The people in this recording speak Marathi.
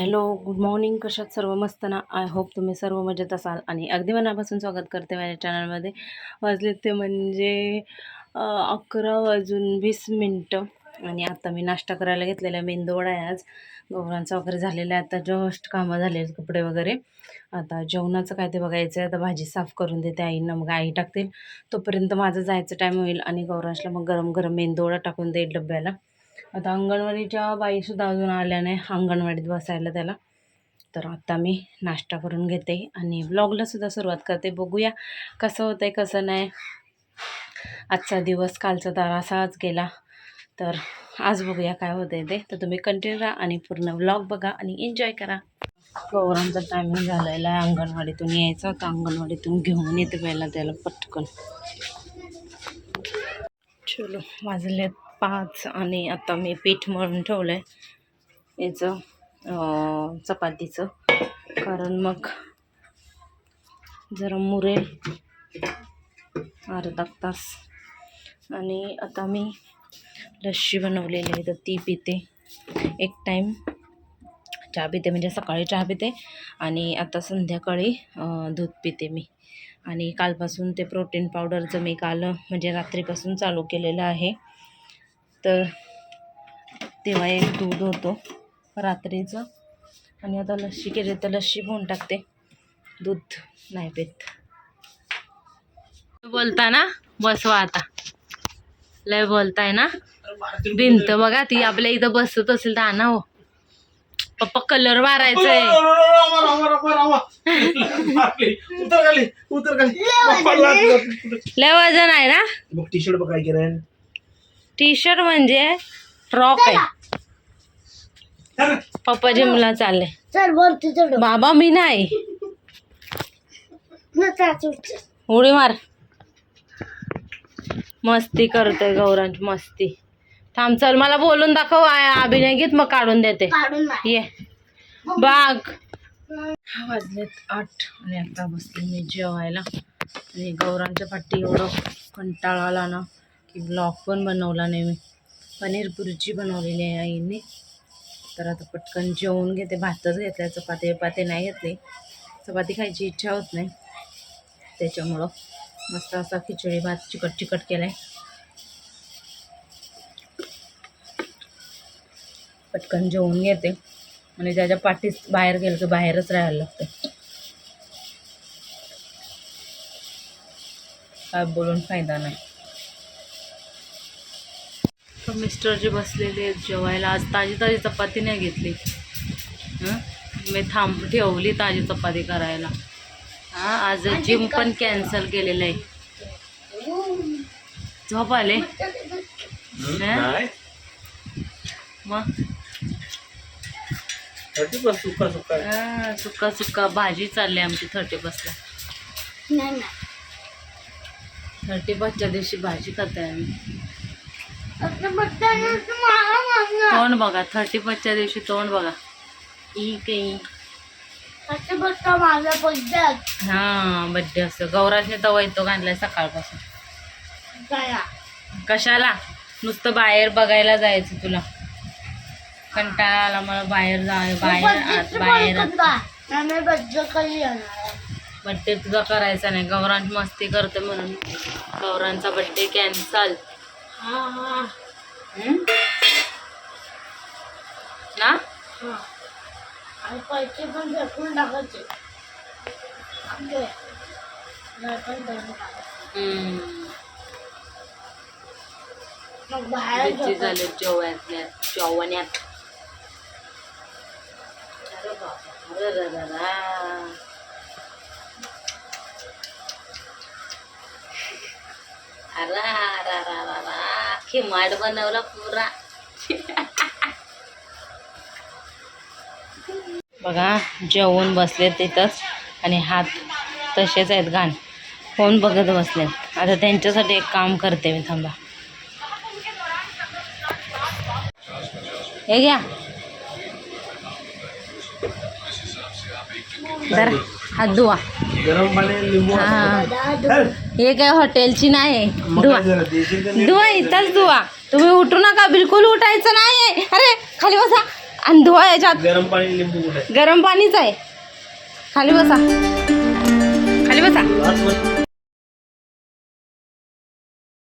Hello good morning. कशात सर्व मस्त ना? आय होप तुम्ही सर्व मजेत असाल. आणि अगदी मनापासून स्वागत करते माझ्या चॅनलमध्ये. वाजले ते म्हणजे अकरा वाजून वीस मिनटं. आणि आता मी नाश्ता करायला घेतलेला आहे मेंदूवडा आहे आज. गौरांचा वगैरे झालेला आहे. आता जस्ट कामं झाले आहेत, कपडे वगैरे. आता जेवणाचं काय ते बघायचं आहे. आता भाजी साफ करून देते आईनं. मग आई टाकतील. तोपर्यंत माझं जायचं टाईम होईल. आणि गौरांशला मग गरम गरम मेंदूवडा टाकून देईल डब्याला. आता अंगणवाडीच्या बाईसुद्धा अजून आल्या नाही अंगणवाडीत बसायला त्याला. तर आता मी नाश्ता करून घेते आणि ब्लॉगलासुद्धा सुरुवात करते. बघूया कसं होतं आहे कसं नाही. आजचा दिवस कालचा तारा असाच गेला. तर आज बघूया काय होतं आहे ते. तर तुम्ही कंटिन्यू राहा आणि पूर्ण व्लॉग बघा आणि एन्जॉय करा. गौरांचा टायमिंग झालेला आहे. अंगणवाडीतून यायचं तर अंगणवाडीतून घेऊन येते पहिला त्याला पटकन. चलो वाजलेत. पाच आणि आता मी पीठ मळून ठेवलं आहे याचं चपातीचं. कारण मग जरा मुरेल. अर्धा तास. आणि आता मी लस्सी बनवलेली आहे तर ती पिते. एक टाईम चहा पिते म्हणजे सकाळी चहा पिते आणि आता संध्याकाळी दूध पिते मी. आणि कालपासून ते प्रोटीन पावडरचं मी काल म्हणजे रात्रीपासून चालू केलेलं आहे. तर तेव्हा एक दूध होतं रात्रीचं. आणि आता लस्सी केली तर लस्सी पण टाकते. दूध नाही पित. बोलता ना बसवा आता. लय बोलताय ना? भिंत बघा ती आपल्या इथं बसत असेल तर आणा हो. पप्पा कलर खाली लय वजन आहे ना? टी शर्ट बघ काय केलंय. टी शर्ट म्हणजे फ्रॉक आहे. पप्पा जिमला चालले. चल वरती चढ बाबा मी नाही. उडी मार. मस्ती करतोय गौरांच मस्ती. थांब चल मला बोलून दाखव अभिनय गीत मग काढून देते. ये. बाग. वाजलेत आठ आणि आता बसले मी जेवायला. आणि गौरांच्या पाठी एवढं कंटाळा आला ना. की ब्लॉग पण बनवला नाही मी पनीर भुर्जी बनवलेली आहे आईने. तर आता पटकन जेवून घेते. भातच घेतला चपाती पाते नाही घेतली. चपाती खायची इच्छा होत नाही. त्याच्यामुळं मस्त असा खिचडी भात चिकट चिकट केला आहे पटकन जेवून घेते. आणि त्याच्या पाठीच बाहेर गेलं की बाहेरच राहायला लागतं काय बोलून फायदा नाही. तर मिस्टरजी बसलेले आहेत जेवायला. आज ताजी ताजी चपाती नाही घेतली. हं? मी थांब ठेवली ताजी चपाती करायला. हां? आज जिम पण कॅन्सल केलेलं आहे. झोप आले? मग? सुका सुका हा, सुका सुका. भाजी चालली आमची थर्टी बसला नाही नाही. थर्टी बसच्या दिवशी भाजी खाताय आम्ही. तोंड बघा थर्टी बसच्या दिवशी तोंड बघा. ई काही. माझा पद्धत हा बड्डे असतो. गौराजने तवा येतो आणलाय सकाळपासून. कशाला? नुसतं बाहेर बघायला जायचं तुला. कंटाळा आला मला बाहेर जा बाहेर बाहेर बड्डे तुझा करायचा नाही. गौरांच मस्ती करते म्हणून. गौरांचा बड्डे कॅन्सल ना हा आणि पैसे पण फेकून टाकायचे आपले. नाही पण धरून टाकायचे. हम्म. मग बाहेर बिझी झोपायचं. झाले जेवण्यात जेवण्यात अरे बापा, अरे रा रा रा. अरे रा बनवला पुरा. बघा जेवून बसले तिथंच आणि हात तसेच आहेत घाण. फोन बघत बसलेत आता त्यांच्यासाठी एक काम करते मी थांबा. हे घ्या. जरा हात धुवा. गरम पाणी लिंबू हा. हे काय हॉटेलची नाही. धुवा? धुवा इथंच धुवा. तुम्ही उठू नका. बिलकुल उठायचं नाही अरे खाली बसा. आणि धुवा याच्यात. गरम पाणी लिंबू गरम पाणीच आहे. खाली बसा. खाली बसा.